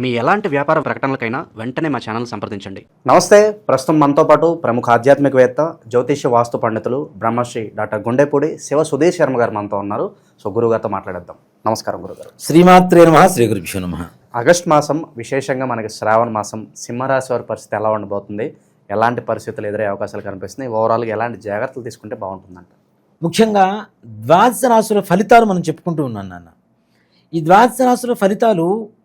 మీ ఎలాంటి వ్యాపార ప్రకటనలకైనా వెంటనే మా ఛానల్ సంప్రదించండి. నమస్తే ప్రస్తుతం మనతో పాటు ప్రముఖ ఆధ్యాత్మికవేత్త జ్యోతిష్య వాస్తు పండితులు బ్రహ్మశ్రీ డాక్టర్ గుండెపూడి శివ సుధీర్ శర్మ గారు మనతో ఉన్నారు. సో గురుగారితో మాట్లాడేద్దాం. నమస్కారం గురుగారు. శ్రీమాత్రే నమ శ్రీ గురుభ్యో నమ. ఆగస్ట్ మాసం విశేషంగా మనకి శ్రావణ మాసం సింహరాశి వారి పరిస్థితి ఎలా ఉండబోతుంది? ఎలాంటి పరిస్థితులు ఎదురయ్యే అవకాశాలు కనిపిస్తున్నాయి? ఓవరాల్గా ఎలాంటి జాగ్రత్తలు తీసుకుంటే బాగుంటుందంట? ముఖ్యంగా ద్వాదశ రాశుల ఫలితాలు మనం చెప్పుకుంటూ ఉన్నాం నాన్న. ఈ ద్వాదశ రాశుల ఫలితాలు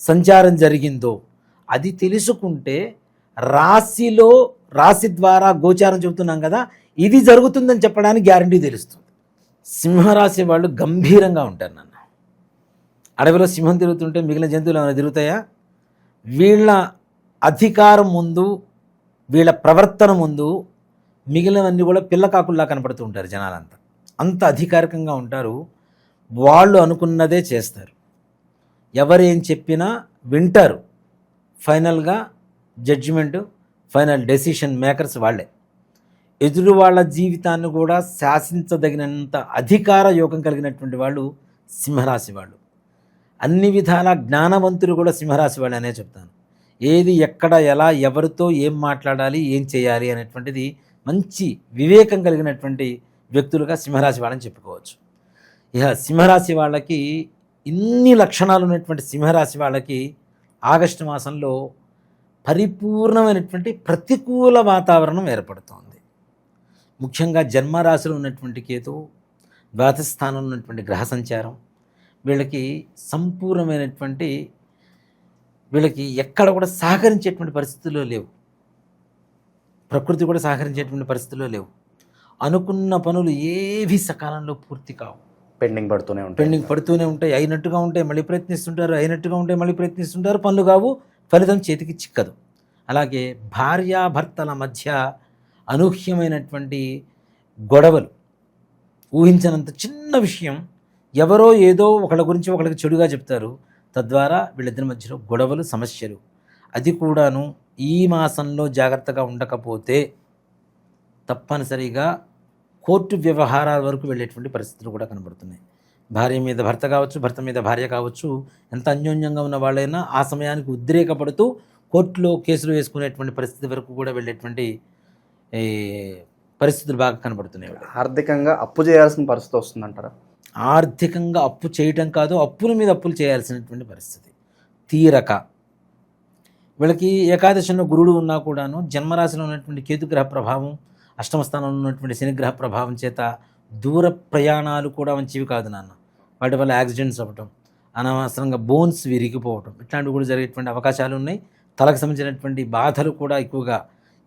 సంచారం జరిగిందో అది తెలుసుకుంటే రాశిలో రాశి ద్వారా గోచారం చెబుతున్నాం కదా ఇది జరుగుతుందని చెప్పడానికి గ్యారంటీ తెలుస్తుంది. సింహరాశి వాళ్ళు గంభీరంగా ఉంటారు నన్ను. అడవిలో సింహం తిరుగుతుంటే మిగిలిన జంతువులు ఏమైనా తిరుగుతాయా? వీళ్ళ అధికారం ముందు వీళ్ళ ప్రవర్తన ముందు మిగిలినవన్నీ కూడా పిల్లకాకుల్లా కనపడుతూ ఉంటారు జనాలంతా. అంత అధికారికంగా ఉంటారు. వాళ్ళు అనుకున్నదే చేస్తారు. ఎవరేం చెప్పినా వింటారు. ఫైనల్గా జడ్జిమెంటు ఫైనల్ డెసిషన్ మేకర్స్ వాళ్ళే. ఎదురు వాళ్ళ జీవితాన్ని కూడా శాసించదగినంత అధికార యోగం కలిగినటువంటి వాళ్ళు సింహరాశి వాళ్ళు. అన్ని విధాల జ్ఞానవంతులు కూడా సింహరాశి వాళ్ళు అనే చెప్తాను. ఏది ఎక్కడ ఎలా ఎవరితో ఏం మాట్లాడాలి ఏం చేయాలి అనేటువంటిది మంచి వివేకం కలిగినటువంటి వ్యక్తులుగా సింహరాశి వాళ్ళని చెప్పుకోవచ్చు. ఇక సింహరాశి వాళ్ళకి ఇన్ని లక్షణాలు ఉన్నటువంటి సింహరాశి వాళ్ళకి ఆగస్టు మాసంలో పరిపూర్ణమైనటువంటి ప్రతికూల వాతావరణం ఏర్పడుతోంది. ముఖ్యంగా జన్మరాశిలో ఉన్నటువంటి కేతు ద్వాదశ స్థానంలో ఉన్నటువంటి గ్రహ సంచారం వీళ్ళకి సంపూర్ణమైనటువంటి వీళ్ళకి ఎక్కడ కూడా సహకరించేటువంటి పరిస్థితుల్లో లేవు. ప్రకృతి కూడా సహకరించేటువంటి పరిస్థితుల్లో లేవు. అనుకున్న పనులు ఏవి సకాలంలో పూర్తి కావు. పెండింగ్ పడుతూనే ఉంటాయి. పెండింగ్ పడుతూనే ఉంటాయి. అయినట్టుగా ఉంటాయి మళ్ళీ ప్రయత్నిస్తుంటారు అయినట్టుగా ఉంటాయి మళ్ళీ ప్రయత్నిస్తుంటారు పనులు కావు ఫలితం చేతికి చిక్కదు. అలాగే భార్యాభర్తల మధ్య అనూహ్యమైనటువంటి గొడవలు ఊహించనంత చిన్న విషయం ఎవరో ఏదో ఒకళ్ళ గురించి ఒకళ్ళకి చెడుగా చెప్తారు తద్వారా వీళ్ళిద్దరి మధ్యలో గొడవలు సమస్యలు. అది కూడాను ఈ మాసంలో జాగ్రత్తగా ఉండకపోతే తప్పనిసరిగా కోర్టు వ్యవహారాల వరకు వెళ్ళేటువంటి పరిస్థితులు కూడా కనబడుతున్నాయి. భార్య మీద భర్త కావచ్చు భర్త మీద భార్య కావచ్చు ఎంత అన్యోన్యంగా ఉన్న వాళ్ళైనా ఆ సమయానికి ఉద్రేకపడుతూ కోర్టులో కేసులు వేసుకునేటువంటి పరిస్థితి వరకు కూడా వెళ్ళేటువంటి ఈ, పరిస్థితులు బాగా కనబడుతున్నాయి. ఆర్థికంగా అప్పు చేయాల్సిన పరిస్థితి వస్తుందంటారా? ఆర్థికంగా అప్పు చేయటం కాదు అప్పుల మీద అప్పులు చేయాల్సినటువంటి పరిస్థితి. తీరక. వీళ్ళకి ఏకాదశంలో గురుడు ఉన్నా కూడాను జన్మరాశిలో ఉన్నటువంటి కేతుగ్రహ ప్రభావం అష్టమ స్థానంలో ఉన్నటువంటి శనిగ్రహ ప్రభావం చేత దూర ప్రయాణాలు కూడా మంచివి కాదు నాన్న. వాటి వల్ల యాక్సిడెంట్స్ అవ్వటం అనవసరంగా బోన్స్ విరిగిపోవటం ఇట్లాంటివి కూడా జరిగేటువంటి అవకాశాలు ఉన్నాయి. తలకు సంబంధించినటువంటి బాధలు కూడా ఎక్కువగా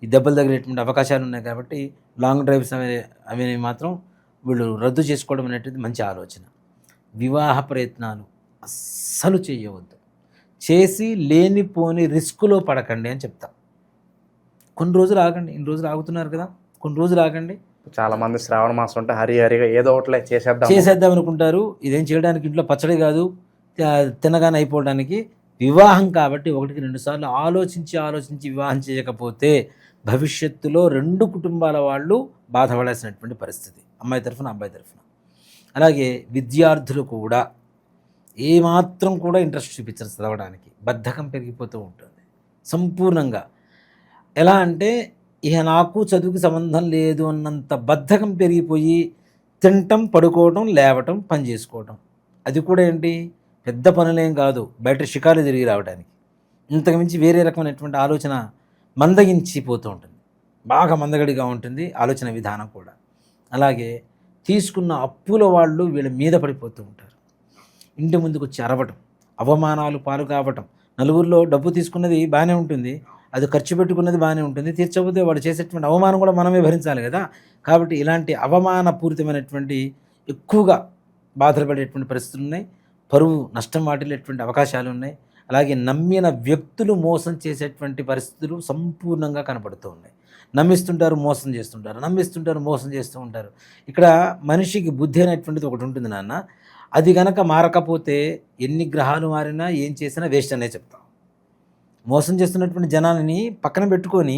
ఈ దెబ్బలు తగిలేటువంటి అవకాశాలు ఉన్నాయి కాబట్టి లాంగ్ డ్రైవ్స్ అవి అవి మాత్రం వీళ్ళు రద్దు చేసుకోవడం అనేటువంటిది మంచి ఆలోచన. వివాహ ప్రయత్నాలు అస్సలు చేయవద్దు. చేసి లేనిపోని రిస్కులో పడకండి అని చెప్తా. కొన్ని రోజులు ఆగండి. ఇన్ని రోజులు ఆగుతున్నారు కదా. కొన్ని రోజులు ఆగండి. చాలా మంది శ్రావణ మాసం ఉంటే హరి హరిగా ఏదో ఒకటిలే చేసేద్దాం చేసేద్దాం అనుకుంటారు. ఇదేం చేయడానికి ఇంట్లో పచ్చడి కాదు. తినగానే అయిపోవడానికి వివాహం కాబట్టి ఒకటికి రెండు సార్లు ఆలోచించి ఆలోచించి వివాహం చేయకపోతే భవిష్యత్తులో రెండు కుటుంబాల వాళ్ళు బాధపడాల్సినటువంటి పరిస్థితి. అమ్మాయి తరఫున అబ్బాయి తరఫున. అలాగే విద్యార్థులు కూడా ఏమాత్రం కూడా ఇంట్రెస్ట్ చూపించరు చదవడానికి. బద్ధకం పెరిగిపోతూ ఉంటుంది. సంపూర్ణంగా. ఎలా అంటే ఇక నాకు చదువుకి సంబంధం లేదు అన్నంత బద్ధకం పెరిగిపోయి తినటం పడుకోవటం లేవటం పని చేసుకోవటం. అది కూడా ఏంటి? పెద్ద పనులేం కాదు. బయట షికారు తిరిగి రావడానికి ఇంతకుమించి వేరే రకమైనటువంటి ఆలోచన మందగించిపోతూ ఉంటుంది. బాగా మందగడిగా ఉంటుంది ఆలోచన విధానం కూడా. అలాగే తీసుకున్న అప్పుల వాళ్ళు వీళ్ళ మీద పడిపోతూ ఉంటారు. ఇంటి ముందుకు వచ్చి అరవటం అవమానాలు పాలు కావటం. నలుగురిలో డబ్బు తీసుకున్నది బాగానే ఉంటుంది. అది ఖర్చు పెట్టుకున్నది బాగానే ఉంటుంది. తీర్చకపోతే వాడు చేసేటువంటి అవమానం కూడా మనమే భరించాలి కదా. కాబట్టి ఇలాంటి అవమానపూరితమైనటువంటి ఎక్కువగా బాధలు పడేటువంటి పరిస్థితులు ఉన్నాయి. పరువు నష్టం వాటిల్లేటువంటి అవకాశాలు ఉన్నాయి. అలాగే నమ్మిన వ్యక్తులు మోసం చేసేటువంటి పరిస్థితులు సంపూర్ణంగా కనపడుతూ ఉన్నాయి. నమ్మిస్తుంటారు మోసం చేస్తుంటారు. నమ్మిస్తుంటారు మోసం చేస్తూ ఉంటారు. ఇక్కడ మనిషికి బుద్ధి అనేటువంటిది ఒకటి ఉంటుంది నాన్న. అది గనక మారకపోతే ఎన్ని గ్రహాలు మారినా ఏం చేసినా వేస్ట్ అనే చెప్తాం. మోసం చేస్తున్నటువంటి జనాలని పక్కన పెట్టుకొని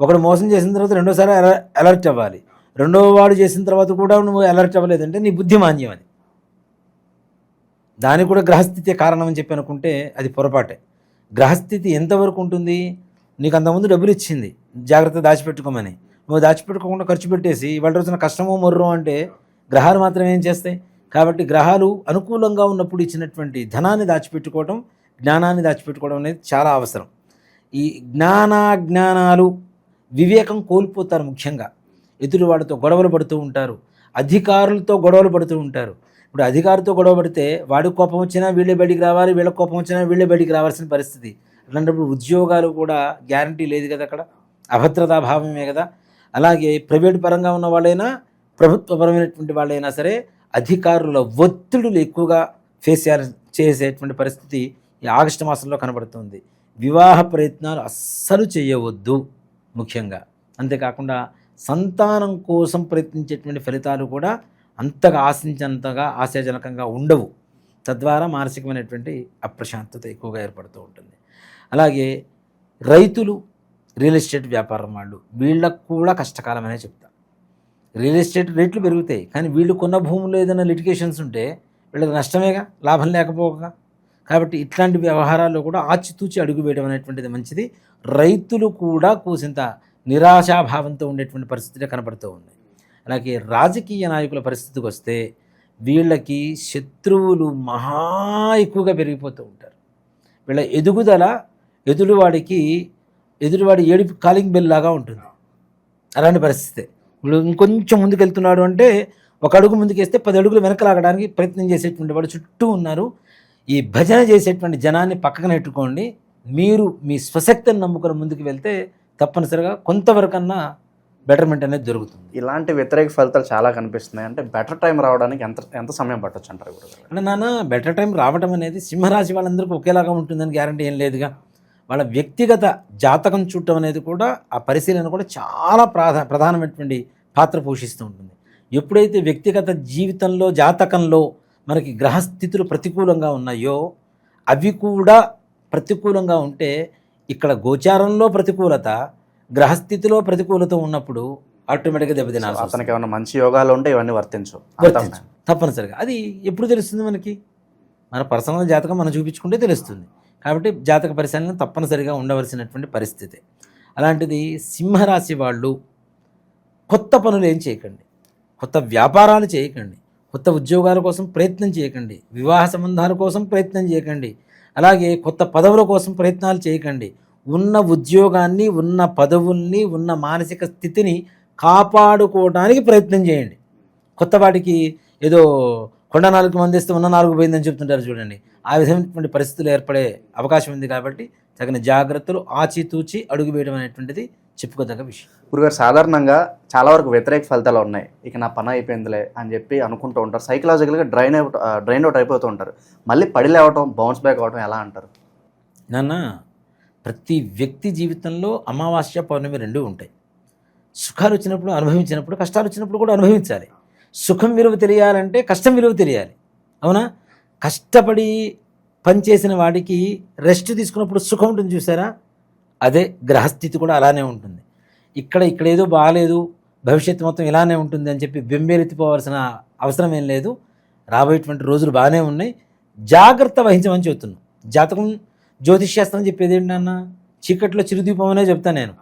ఒకడు మోసం చేసిన తర్వాత రెండోసారి అలర్ట్ అవ్వాలి. రెండో వాడు చేసిన తర్వాత కూడా నువ్వు అలర్ట్ అవ్వలేదంటే నీ బుద్ధి మాన్యం అది. దానికి కూడా గ్రహస్థితి కారణం అని చెప్పి అనుకుంటే అది పొరపాటే. గ్రహస్థితి ఎంతవరకు ఉంటుంది? నీకు అంతకుముందు డబ్బులు ఇచ్చింది. జాగ్రత్త దాచిపెట్టుకోమని. నువ్వు దాచిపెట్టుకోకుండా ఖర్చు పెట్టేసి ఇవాళ రోజున కష్టమో మొర్రో అంటే గ్రహాలు మాత్రం ఏం చేస్తాయి? కాబట్టి గ్రహాలు అనుకూలంగా ఉన్నప్పుడు ఇచ్చినటువంటి ధనాన్ని దాచిపెట్టుకోవటం జ్ఞానాన్ని దాచిపెట్టుకోవడం అనేది చాలా అవసరం. ఈ జ్ఞానాజ్ఞానాలు వివేకం కోల్పోతారు ముఖ్యంగా. ఎదురు వాడితో గొడవలు పడుతూ ఉంటారు. అధికారులతో గొడవలు పడుతూ ఉంటారు. ఇప్పుడు అధికారితో గొడవ పడితే వాడి కోపం వచ్చినా వీళ్ళే బయటికి రావాలి వీళ్ళ కోపం వచ్చినా వీళ్ళే బయటికి రావాల్సిన పరిస్థితి. అట్లాంటప్పుడు ఉద్యోగాలు కూడా గ్యారంటీ లేదు కదా అక్కడ. అభద్రతా భావమే కదా. అలాగే ప్రైవేట్ పరంగా ఉన్న వాళ్ళైనా ప్రభుత్వపరమైనటువంటి వాళ్ళైనా సరే అధికారుల ఒత్తిడులు ఎక్కువగా ఫేస్ చేసేటువంటి పరిస్థితి ఈ ఆగస్టు మాసంలో కనబడుతుంది. వివాహ ప్రయత్నాలు అస్సలు చేయవద్దు ముఖ్యంగా. అంతేకాకుండా సంతానం కోసం ప్రయత్నించేటువంటి ఫలితాలు కూడా అంతగా ఆశించినంతగా ఆశాజనకంగా ఉండవు. తద్వారా మానసికమైనటువంటి అప్రశాంతత ఎక్కువగా ఏర్పడుతూ ఉంటుంది. అలాగే రైతులు రియల్ ఎస్టేట్ వ్యాపారం వాళ్ళు వీళ్ళకు కూడా కష్టకాలమనే చెప్తా. రియల్ ఎస్టేట్ రేట్లు పెరుగుతాయి కానీ వీళ్ళు కొన్న భూముల్లో ఏదైనా లిటికేషన్స్ ఉంటే వీళ్ళకి నష్టమేగా లాభం లేకపోగా? కాబట్టి ఇట్లాంటి వ్యవహారాల్లో కూడా ఆచితూచి అడుగు వేయడం అనేటువంటిది మంచిది. రైతులు కూడా కూసింత నిరాశాభావంతో ఉండేటువంటి పరిస్థితులే కనబడుతూ ఉంది. అలాగే రాజకీయ నాయకుల పరిస్థితికి వస్తే వీళ్ళకి శత్రువులు మహా ఎక్కువగా పెరిగిపోతూ ఉంటారు. వీళ్ళ ఎదుగుదల ఎదురువాడికి ఎదురువాడి ఏడుపు కాలింగ్ బెల్ లాగా ఉంటుంది. అలాంటి పరిస్థితి. వీళ్ళు ఇంకొంచెం ముందుకెళ్తున్నాడు అంటే ఒక అడుగు ముందుకేస్తే పది అడుగులు వెనక లాగడానికి ప్రయత్నం చేసేటువంటి వాడు చుట్టూ ఉన్నారు. ఈ భజన చేసేటువంటి జనాన్ని పక్కన నెట్టుకోండి. మీరు మీ స్వశక్తిని నమ్ముకొని ముందుకు వెళ్తే తప్పనిసరిగా కొంతవరకన్నా బెటర్మెంట్ అనేది జరుగుతుంది. ఇలాంటి వ్యతిరేక ఫలితాలు చాలా కనిపిస్తున్నాయి. అంటే బెటర్ టైం రావడానికి ఎంత ఎంత సమయం పట్టొచ్చు అంటారు అంటే నాన్న బెటర్ టైం రావటం అనేది సింహరాశి వాళ్ళందరికీ ఒకేలాగా ఉంటుందని గ్యారంటీ ఏం లేదుగా. వాళ్ళ వ్యక్తిగత జాతకం చూడటం అనేది కూడా ఆ పరిశీలన కూడా చాలా ప్రాధా ప్రధానమైనటువంటి పాత్ర పోషిస్తూ ఉంటుంది. ఎప్పుడైతే వ్యక్తిగత జీవితంలో జాతకంలో మనకి గ్రహస్థితులు ప్రతికూలంగా ఉన్నాయో అవి కూడా ప్రతికూలంగా ఉంటే ఇక్కడ గోచారంలో ప్రతికూలత గ్రహస్థితిలో ప్రతికూలత ఉన్నప్పుడు ఆటోమేటిక్గా దెబ్బతినాల్సి వస్తుంది. అతనికి ఏమైనా మంచి యోగాలు ఉంటే ఇవన్నీ వర్తించు. వర్తించు. తప్పనిసరిగా. అది ఎప్పుడు తెలుస్తుంది మనకి? మన పర్సనల్ జాతకం మనం చూపించుకుంటే తెలుస్తుంది. కాబట్టి జాతక పరిశీలన తప్పనిసరిగా ఉండవలసినటువంటి పరిస్థితి. అలాంటిది సింహరాశి వాళ్ళు కొత్త పనులు ఏం చేయకండి. కొత్త వ్యాపారాలు చేయకండి. కొత్త ఉద్యోగాల కోసం ప్రయత్నం చేయకండి. వివాహ సంబంధాల కోసం ప్రయత్నం చేయకండి. అలాగే కొత్త పదవుల కోసం ప్రయత్నాలు చేయకండి. ఉన్న ఉద్యోగాన్ని ఉన్న పదవుల్ని ఉన్న మానసిక స్థితిని కాపాడుకోవడానికి ప్రయత్నం చేయండి. కొత్త వాటికి ఏదో కొండ నాలుగు మంది ఇస్తే ఉన్న నాలుగు పోయిందని చెప్తుంటారు చూడండి. ఆ విధమైనటువంటి పరిస్థితులు ఏర్పడే అవకాశం ఉంది కాబట్టి తగిన జాగ్రత్తలు ఆచితూచి అడుగు వేయడం అనేటువంటిది చెప్పుకోదగ్గ విషయం. గురుగారు సాధారణంగా చాలా వరకు వ్యతిరేక ఫలితాలు ఉన్నాయి. ఇక నా పని అయిపోయిందిలే అని చెప్పి అనుకుంటూ ఉంటారు. సైకలాజికల్గా డ్రైన్ అవుట్ డ్రైన్ అవుట్ అయిపోతూ ఉంటారు. మళ్ళీ పడి లేవటం బౌన్స్ బ్యాక్ అవటం ఎలా అంటారు? నాన్న ప్రతి వ్యక్తి జీవితంలో అమావాస్య పౌర్ణమి రెండూ ఉంటాయి. సుఖాలు వచ్చినప్పుడు అనుభవించినప్పుడు కష్టాలు వచ్చినప్పుడు కూడా అనుభవించాలి. సుఖం విలువ తెలియాలంటే కష్టం విలువ తెలియాలి. అవునా? కష్టపడి పనిచేసిన వాడికి రెస్ట్ తీసుకున్నప్పుడు సుఖం ఉంటుంది చూసారా? అదే గ్రహస్థితి కూడా అలానే ఉంటుంది. ఇక్కడ ఇక్కడ ఏదో బాగాలేదు భవిష్యత్తు మొత్తం ఇలానే ఉంటుంది అని చెప్పి బింబేలెత్తిపోవాల్సిన అవసరం ఏం లేదు. రాబోయేటువంటి రోజులు బాగానే ఉన్నాయి. జాగ్రత్త వహించమని చెప్తున్నాను జాతకం జ్యోతిష్ శాస్త్రం చెప్పేది ఏంటన్నా చీకట్లో చిరుదీపం అనే చెప్తాను నేను.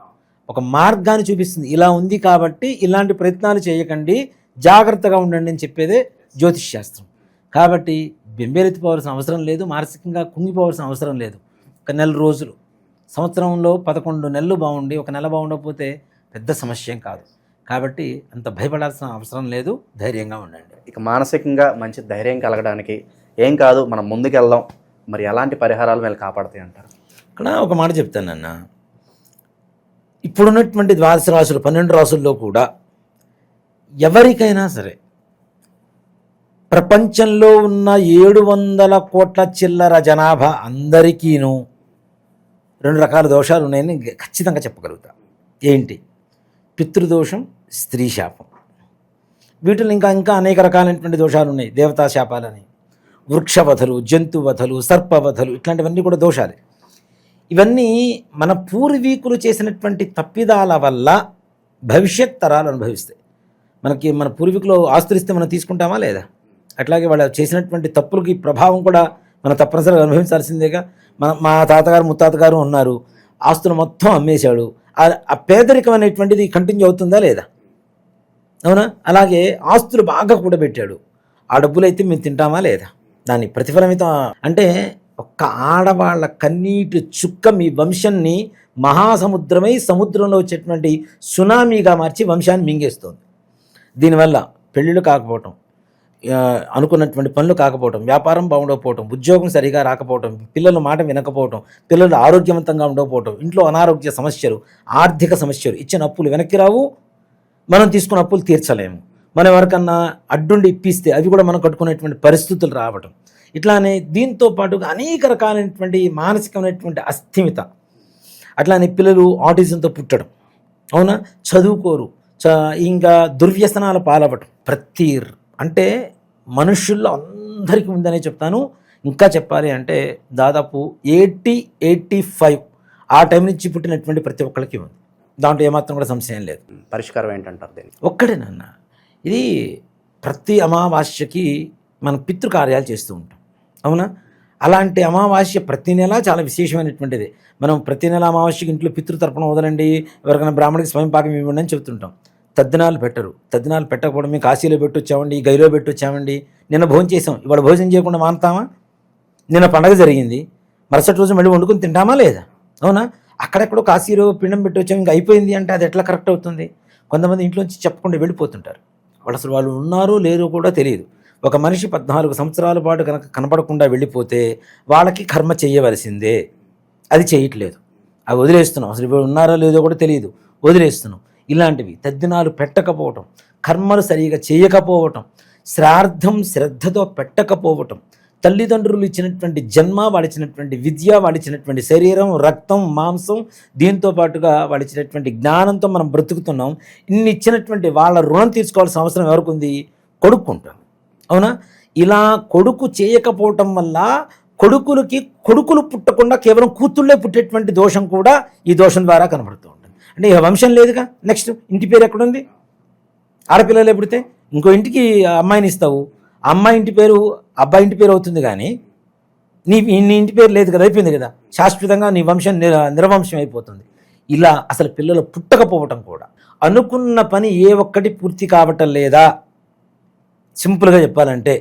ఒక మార్గాన్ని చూపిస్తుంది. ఇలా ఉంది కాబట్టి ఇలాంటి ప్రయత్నాలు చేయకండి. జాగ్రత్తగా ఉండండి అని చెప్పేదే జ్యోతిష్ శాస్త్రం. కాబట్టి బెంబేలెత్తిపోవాల్సిన అవసరం లేదు. మానసికంగా కుంగిపోవాల్సిన అవసరం లేదు. ఒక నెల రోజులు. సంవత్సరంలో పదకొండు నెలలు బాగుండి ఒక నెల బాగుండకపోతే పెద్ద సమస్య కాదు. కాబట్టి అంత భయపడాల్సిన అవసరం లేదు ధైర్యంగా ఉండండి. ఇక మానసికంగా మంచి ధైర్యం కలగడానికి ఏం కాదు మనం ముందుకెళ్దాం. మరి ఎలాంటి పరిహారాలు వీళ్ళు కాపాడతాయి అంటారు? ఇక్కడ ఒక మాట చెప్తానన్న ఇప్పుడున్నటువంటి ద్వాదశ రాసులు పన్నెండు రాసుల్లో కూడా ఎవరికైనా సరే ప్రపంచంలో ఉన్న ఏడు వందల కోట్ల చిల్లర జనాభా అందరికీను రెండు రకాల దోషాలు ఉన్నాయని ఖచ్చితంగా చెప్పగలుగుతా. ఏంటి? పితృదోషం స్త్రీ శాపం. వీటిలో ఇంకా ఇంకా అనేక రకాలైనటువంటి దోషాలు ఉన్నాయి. దేవతా శాపాలని వృక్షవధలు జంతువధలు సర్పవధలు ఇట్లాంటివన్నీ కూడా దోషాలే. ఇవన్నీ మన పూర్వీకులు చేసినటువంటి తప్పిదాల వల్ల భవిష్యత్ తరాలు అనుభవిస్తాయి. మనకి మన పూర్వీకులు ఆస్తురిస్తే మనం తీసుకుంటామా లేదా? అట్లాగే వాళ్ళు చేసినటువంటి తప్పులకి ప్రభావం కూడా మనం తప్పనిసరిగా అనుభవించాల్సిందేగా మన మా తాతగారు ముత్తాతగారు ఉన్నారు. ఆస్తులు మొత్తం అమ్మేశాడు. ఆ- పేదరికం అనేటువంటిది కంటిన్యూ అవుతుందా లేదా? అవునా? అలాగే ఆస్తులు బాగా కూడబెట్టాడు. ఆ డబ్బులు అయితే మేము తింటామా లేదా? దాని ప్రతిఫలమితం అంటే ఒక్క ఆడవాళ్ళ కన్నీటి చుక్క మీ వంశాన్ని మహాసముద్రమై సముద్రంలో వచ్చేటువంటి సునామీగా మార్చి వంశాన్ని మింగేస్తుంది. దీనివల్ల పెళ్ళిళ్ళు కాకపోవటం అనుకున్నటువంటి పనులు కాకపోవటం వ్యాపారం బాగుండకపోవటం ఉద్యోగం సరిగా రాకపోవటం పిల్లల మాట వినకపోవటం పిల్లలు ఆరోగ్యవంతంగా ఉండకపోవటం ఇంట్లో అనారోగ్య సమస్యలు ఆర్థిక సమస్యలు ఇచ్చిన అప్పులు వెనక్కి రావు మనం తీసుకున్న అప్పులు తీర్చలేము. మనం ఎవరికన్నా అడ్డుండి ఇప్పిస్తే అవి కూడా మనం కట్టుకునేటువంటి పరిస్థితులు రావటం. ఇట్లానే దీంతో పాటుగా అనేక రకాలైనటువంటి మానసికమైనటువంటి అస్థిమిత. అట్లానే పిల్లలు ఆటిజంతో పుట్టడం. అవునా? చదువుకోరు. చ ఇంకా దుర్వ్యసనాల పాలవటం ప్రతి అంటే మనుషుల్లో అందరికీ ఉందనే చెప్తాను. ఇంకా చెప్పాలి అంటే దాదాపు ఎయిటీ ఎయిటీ ఫైవ్ ఆ టైం నుంచి పుట్టినటువంటి ప్రతి ఒక్కరికి ఉంది. దాంట్లో ఏమాత్రం కూడా సంశయం లేదు. పరిష్కారం ఏంటంటారు దీనికి? ఒక్కడే నాన్న. ఇది ప్రతి అమావాస్యకి మనం పితృకార్యాలు చేస్తూ ఉంటాం. అవునా? అలాంటి అమావాస్య ప్రతి నెల చాలా విశేషమైనటువంటిది. మనం ప్రతి నెల అమావాస్యకి ఇంట్లో పితృతర్పణ వదలండి. ఎవరికైనా బ్రాహ్మణికి స్వయం పాకం ఇవ్వండి అని చెప్తుంటాం. తద్దినాలు పెట్టరు. తద్దినాలు పెట్టకపోవడం మేము కాశీలో పెట్టొచ్చామండి గైలో పెట్టొచ్చామండి. నిన్న భోజనం చేసాం. ఇవాళ భోజనం చేయకుండా మానుతామా? నిన్న పండగ జరిగింది. మరుసటి రోజు మళ్ళీ వండుకొని తింటామా లేదా? అవునా? అక్కడెక్కడో కాశీలో పిండం పెట్టొచ్చాం ఇంకా అయిపోయింది అంటే అది ఎట్లా కరెక్ట్ అవుతుంది? కొంతమంది ఇంట్లోంచి చెప్పకుండా వెళ్ళిపోతుంటారు. వాళ్ళు అసలు వాళ్ళు ఉన్నారో లేరో కూడా తెలియదు. ఒక మనిషి పద్నాలుగు సంవత్సరాల పాటు కనుక కనపడకుండా వెళ్ళిపోతే వాళ్ళకి కర్మ చేయవలసిందే. అది చేయట్లేదు. అవి వదిలేస్తున్నాం. అసలు ఇప్పుడు ఉన్నారో లేదో కూడా తెలియదు. వదిలేస్తున్నాం. ఇలాంటివి తద్దినాలు పెట్టకపోవటం కర్మలు సరిగా చేయకపోవటం శ్రార్థం శ్రద్ధతో పెట్టకపోవటం తల్లిదండ్రులు ఇచ్చినటువంటి జన్మ వాడిచ్చినటువంటి విద్య వాడిచ్చినటువంటి శరీరం రక్తం మాంసం దీంతో పాటుగా వాడిచ్చినటువంటి జ్ఞానంతో మనం బ్రతుకుతున్నాం. ఇన్ని ఇచ్చినటువంటి వాళ్ళ రుణం తీర్చుకోవాల్సిన అవసరం ఎవరికి ఉంది? కొడుకుంటాం అవునా? ఇలా కొడుకు చేయకపోవటం వల్ల కొడుకులకి కొడుకులు పుట్టకుండా కేవలం కూతుళ్ళే పుట్టేటువంటి దోషం కూడా ఈ దోషం ద్వారా కనబడుతుంది అంటే ఇక వంశం లేదుగా. నెక్స్ట్ ఇంటి పేరు ఎక్కడుంది? ఆడపిల్లలు ఎప్పుడితే? ఇంకో ఇంటికి అమ్మాయిని ఇస్తావు. అమ్మాయి ఇంటి పేరు అబ్బాయి ఇంటి పేరు అవుతుంది కానీ నీ నీ ఇంటి పేరు లేదు కదా అయిపోయింది కదా. శాశ్వతంగా నీ వంశం నిర్వంశం అయిపోతుంది. ఇలా అసలు పిల్లలు పుట్టకపోవటం కూడా. అనుకున్న పని ఏ ఒక్కటి పూర్తి కావటం లేదా? సింపుల్గా చెప్పాలంటే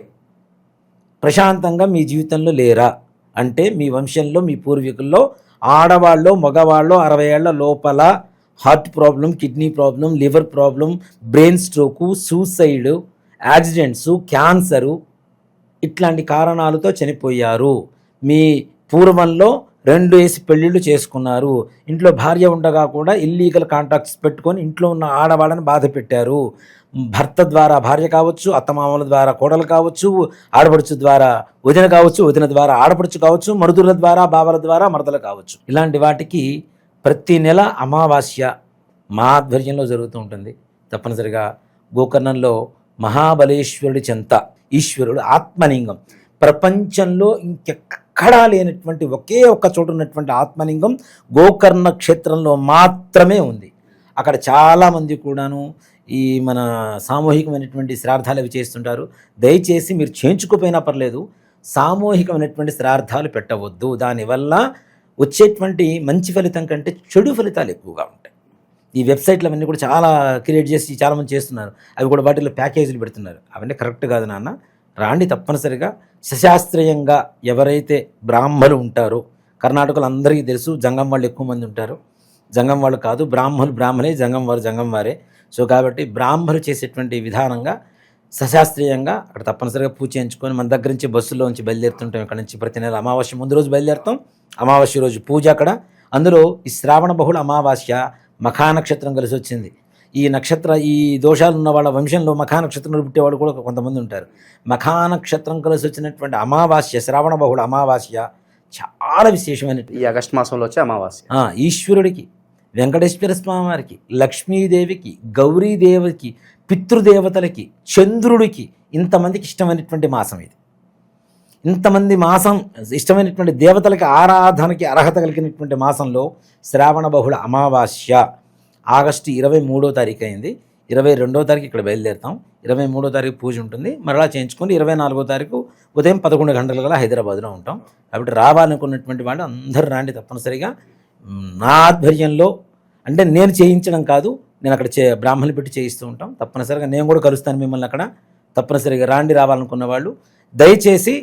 ప్రశాంతంగా మీ జీవితంలో లేరా? అంటే మీ వంశంలో మీ పూర్వీకుల్లో ఆడవాళ్ళు మగవాళ్ళు అరవై ఏళ్ళ లోపల heart problem kidney problem liver problem brain stroke suicide accidents cancer ఇట్లాంటి కారణాలతో చనిపోయారు. మీ పూర్వంలో రెండు వేసి పెళ్ళిళ్ళు చేసుకున్నారు. ఇంట్లో భార్య ఉండగా కూడా ఇల్లీగల్ కాంటాక్ట్స్ పెట్టుకొని ఇంట్లో ఉన్న ఆడవాళ్ళని బాధ పెట్టారు. భర్త ద్వారా భార్య కావచ్చు అత్తమామల ద్వారా కోడలు కావచ్చు ఆడపడుచు ద్వారా వదిన కావచ్చు వదిన ద్వారా ఆడపడుచు కావచ్చు మరుదుల ద్వారా బావల ద్వారా మరదలు కావచ్చు. ఇలాంటి వాటికి ప్రతి నెల అమావాస్య మా ఆధ్వర్యంలో జరుగుతూ ఉంటుంది. తప్పనిసరిగా గోకర్ణంలో మహాబలేశ్వరుడి చెంత ఈశ్వరుడు ఆత్మలింగం. ప్రపంచంలో ఇంకెక్కడా లేనటువంటి ఒకే ఒక్క చోట ఉన్నటువంటి ఆత్మలింగం గోకర్ణ క్షేత్రంలో మాత్రమే ఉంది. అక్కడ చాలామంది కూడాను ఈ మన సామూహికమైనటువంటి శ్రార్థాలు అవి చేస్తుంటారు. దయచేసి మీరు చేయించుకోపోయినా పర్లేదు సామూహికమైనటువంటి శ్రార్థాలు పెట్టవద్దు. దానివల్ల వచ్చేటువంటి మంచి ఫలితం కంటే చెడు ఫలితాలు ఎక్కువగా ఉంటాయి. ఈ వెబ్సైట్లు అవన్నీ కూడా చాలా క్రియేట్ చేసి చాలామంది చేస్తున్నారు. అవి కూడా వాటిలో ప్యాకేజీలు పెడుతున్నారు. అవన్నీ కరెక్ట్ కాదు నాన్న. రాండి తప్పనిసరిగా. సశాస్త్రీయంగా ఎవరైతే బ్రాహ్మలు ఉంటారో కర్ణాటకలో అందరికీ తెలుసు జంగం వాళ్ళు ఎక్కువ మంది ఉంటారు. జంగం వాళ్ళు కాదు బ్రాహ్మలు బ్రాహ్మలే జంగం వారు జంగం వారే. సో కాబట్టి బ్రాహ్మలు చేసేటువంటి విధానంగా సశాస్త్రీయంగా అక్కడ తప్పనిసరిగా పూజ చేయించుకొని మన దగ్గర నుంచి బస్సులో నుంచి బయలుదేరుతుంటాం ఇక్కడ నుంచి ప్రతి నెల అమావాస్య ముందు రోజు బయలుదేరుతాం. అమావాస్య రోజు పూజ అక్కడ. అందులో ఈ శ్రావణ బహుళ అమావాస్య మఖా నక్షత్రం కలిసి వచ్చింది. ఈ నక్షత్ర ఈ దోషాలు ఉన్న వాళ్ళ వంశంలో మఖా నక్షత్రంలో పుట్టేవాళ్ళు కూడా కొంతమంది ఉంటారు. మఖా నక్షత్రం కలిసి వచ్చినటువంటి అమావాస్య శ్రావణ బహుళ అమావాస్య చాలా విశేషమైన ఈ ఆగస్ట్ మాసంలో వచ్చే అమావాస్య. ఈశ్వరుడికి వెంకటేశ్వర స్వామి వారికి లక్ష్మీదేవికి గౌరీదేవికి పితృదేవతలకి చంద్రుడికి ఇంతమందికి ఇష్టమైనటువంటి మాసం ఇది. ఇంతమంది మాసం ఇష్టమైనటువంటి దేవతలకి ఆరాధనకి అర్హత కలిగినటువంటి మాసంలో శ్రావణ బహుళ అమావాస్య ఆగస్టు ఇరవై మూడో తారీఖు అయింది. ఇరవై రెండో తారీఖు ఇక్కడ బయలుదేరుతాం. ఇరవై మూడో తారీఖు పూజ ఉంటుంది. మరలా చేయించుకొని ఇరవై నాలుగో తారీఖు ఉదయం పదకొండు గంటల గల హైదరాబాద్లో ఉంటాం. కాబట్టి రావాలనుకున్నటువంటి వాళ్ళు అందరూ రాండి తప్పనిసరిగా. నా ఆధ్వర్యంలో అంటే నేను చేయించడం కాదు నేను అక్కడ చే బ్రాహ్మణులు పెట్టి చేయిస్తూ ఉంటాం. తప్పనిసరిగా నేను కూడా కలుస్తాను మిమ్మల్ని అక్కడ. తప్పనిసరిగా రాండి రావాలనుకున్న వాళ్ళు. దయచేసి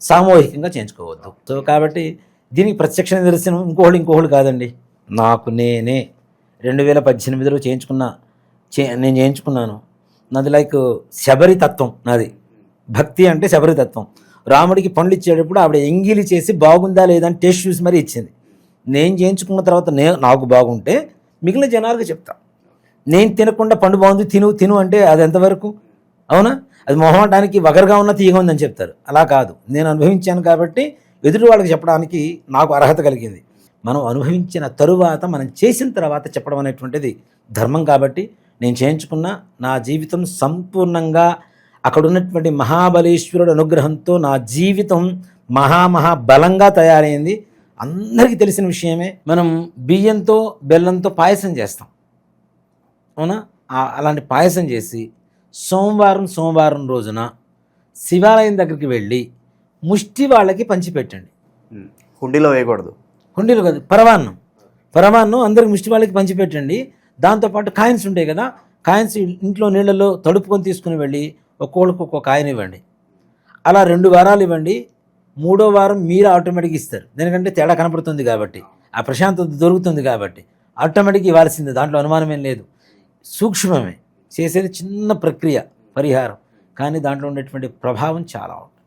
సామూహికంగా చేయించుకోవద్దు. సో కాబట్టి దీనికి ప్రత్యక్ష నిదర్శనం ఇంకోళ్ళు ఇంకోళ్ళు కాదండి. నాకు నేనే రెండు వేల పద్దెనిమిదిలో చేయించుకున్న చే నేను చేయించుకున్నాను. నాది లైక్ శబరి తత్వం నాది. భక్తి అంటే శబరి తత్వం. రాముడికి పండ్లు ఇచ్చేటప్పుడు ఆవిడ ఎంగిలి చేసి బాగుందా లేదా అని టేస్ట్ చూసి మరీ ఇచ్చింది. నేను చేయించుకున్న తర్వాత నే నాకు బాగుంటే మిగిలిన జనాలకు చెప్తా. నేను తినకుండా పండు బాగుంది తిను తిను అంటే అది ఎంతవరకు? అవునా? అది మొహమాటానికి వగరుగా ఉన్న తీయగా ఉందని చెప్తారు. అలా కాదు. నేను అనుభవించాను కాబట్టి ఎదుటి వాళ్ళకి చెప్పడానికి నాకు అర్హత కలిగింది. మనం అనుభవించిన తరువాత మనం చేసిన తర్వాత చెప్పడం అనేటువంటిది ధర్మం కాబట్టి నేను చేయించుకున్న నా జీవితం సంపూర్ణంగా అక్కడ ఉన్నటువంటి మహాబలేశ్వరుడు అనుగ్రహంతో నా జీవితం మహామహా బలంగా తయారైంది. అందరికీ తెలిసిన విషయమే మనం బియ్యంతో బెల్లంతో పాయసం చేస్తాం. అవునా? అలాంటి పాయసం చేసి సోమవారం సోమవారం రోజున శివాలయం దగ్గరికి వెళ్ళి ముష్టి వాళ్ళకి పంచిపెట్టండి. హుండీలో వేయకూడదు. హుండీలు కాదు పరమాన్నం. పరమాన్నం అందరికి ముష్టి వాళ్ళకి పంచిపెట్టండి. దాంతోపాటు కాయిన్స్ ఉంటాయి కదా కాయిన్స్ ఇంట్లో నీళ్ళలో తడుపుకొని తీసుకుని వెళ్ళి ఒక్కొక్కరికి ఒక్కొక్క కాయిన్ ఇవ్వండి. అలా రెండు వారాలు ఇవ్వండి. మూడో వారం మీరు ఆటోమేటిక్ ఇస్తారు. ఎందుకంటే తేడా కనపడుతుంది కాబట్టి ఆ ప్రశాంతత దొరుకుతుంది కాబట్టి ఆటోమేటిక్ ఇవ్వాల్సిందే. దాంట్లో అనుమానమేం లేదు. సూక్ష్మమే. చేసేది చిన్న ప్రక్రియ పరిహారం. కానీ దాంట్లో ఉండేటువంటి ప్రభావం చాలా ఉంటుంది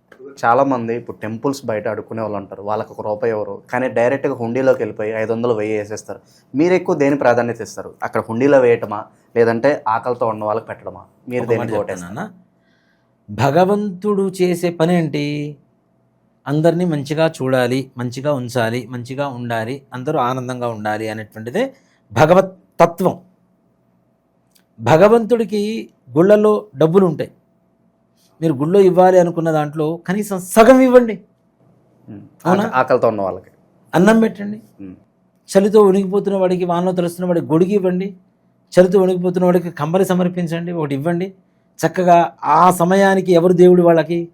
చాలా మంది ఇప్పుడు టెంపుల్స్ బయట అడుక్కునే వాళ్ళు ఉంటారు. వాళ్ళకి ఒక రూపాయి ఎవరు? కానీ డైరెక్ట్గా హుండీలోకి వెళ్ళిపోయి ఐదు వందలు వెయ్యి వేసేస్తారు. మీరు ఎక్కువ దేని ప్రాధాన్యత ఇస్తారు? అక్కడ హుండీలో వేయటమా? లేదంటే ఆకలితో ఉన్న వాళ్ళకి పెట్టడమా? మీరు దేనికి భగవంతుడు చేసే పని ఏంటి? అందరినీ మంచిగా చూడాలి మంచిగా ఉంచాలి మంచిగా ఉండాలి అందరూ ఆనందంగా ఉండాలి అనేటువంటిదే భగవత్ తత్వం. భగవంతుడికి గుళ్ళలో డబ్బులు ఉంటాయి మీరు గుళ్ళో ఇవ్వాలి అనుకున్న దాంట్లో కనీసం సగం ఇవ్వండి. అవునా? ఆక- ఆకలితో ఉన్న వాళ్ళకి. అన్నం పెట్టండి. చలితో వణికిపోతున్న వాడికి వానలో తెలుస్తున్న వాడికి గొడిగి ఇవ్వండి. చలితో వణికిపోతున్న వాడికి కంబలి సమర్పించండి ఒకటి ఇవ్వండి. చక్కగా ఆ సమయానికి ఎవరు దేవుడు వాళ్ళకి?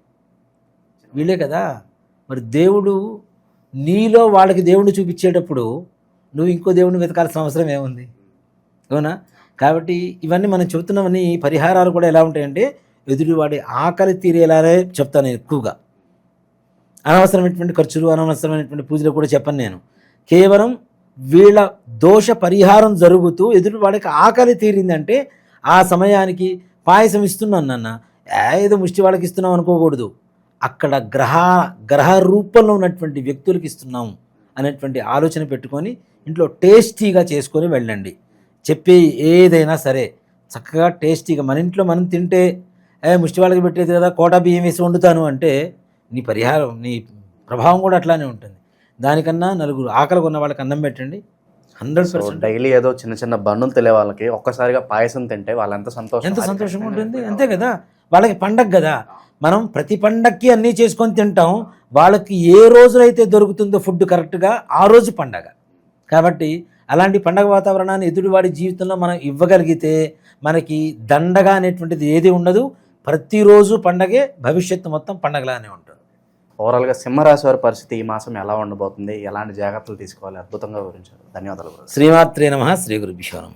వీళ్ళే కదా? మరి దేవుడు నీలో వాళ్ళకి దేవుడిని చూపించేటప్పుడు నువ్వు ఇంకో దేవుడిని వెతకాల్సిన అవసరం ఏముంది? అవునా? కాబట్టి ఇవన్నీ మనం చెబుతున్నవన్నీ పరిహారాలు కూడా ఎలా ఉంటాయంటే ఎదుటివాడి ఆకలి తీరేలానే చెప్తాను ఎక్కువగా. అనవసరమైనటువంటి ఖర్చులు అనవసరమైనటువంటి పూజలు కూడా చెప్పను నేను. కేవలం వీళ్ళ దోష పరిహారం జరుగుతూ ఎదుటి వాడికి ఆకలి తీరిందంటే ఆ సమయానికి పాయసం ఇస్తున్నాను నాన్న. ఏదో ముష్టి వాళ్ళకి ఇస్తున్నాం అనుకోకూడదు. అక్కడ గ్రహ గ్రహ రూపంలో ఉన్నటువంటి వ్యక్తులకి ఇస్తున్నాం అనేటువంటి ఆలోచన పెట్టుకొని ఇంట్లో టేస్టీగా చేసుకొని వెళ్ళండి. చెప్పే ఏదైనా సరే చక్కగా టేస్టీగా మన ఇంట్లో మనం తింటే ఏ ముష్టి వాళ్ళకి పెట్టేది కదా కోటా బియ్యం వేసి వండుతాను అంటే నీ పరిహారం నీ ప్రభావం కూడా అట్లానే ఉంటుంది. దానికన్నా నలుగురు ఆకలి ఉన్న వాళ్ళకి అన్నం పెట్టండి. Hundred percent. డైలీ ఏదో చిన్న చిన్న బండులు తెలియ వాళ్ళకి ఒక్కసారిగా పాయసం తింటే వాళ్ళు ఎంత సంతోషం ఎంత సంతోషంగా ఉంటుంది. అంతే కదా. వాళ్ళకి పండగ కదా. మనం ప్రతి పండక్కి అన్నీ చేసుకొని తింటాం. వాళ్ళకి ఏ రోజునైతే దొరుకుతుందో ఫుడ్ కరెక్ట్గా ఆ రోజు పండగ. కాబట్టి అలాంటి పండగ వాతావరణాన్ని ఎదుటివాడి జీవితంలో మనం ఇవ్వగలిగితే మనకి దండగా అనేటువంటిది ఏది ఉండదు. ప్రతిరోజు పండగే భవిష్యత్తు మొత్తం పండగలానే ఉంటుంది. ఓవరాల్గా సింహరాశి వారి పరిస్థితి ఈ మాసం ఎలా ఉండబోతుంది? ఎలాంటి జాగ్రత్తలు తీసుకోవాలి? అద్భుతంగా వివరించారు. ధన్యవాదాలు. శ్రీమాత్రే నమ శ్రీ గురుభ్యో నమ.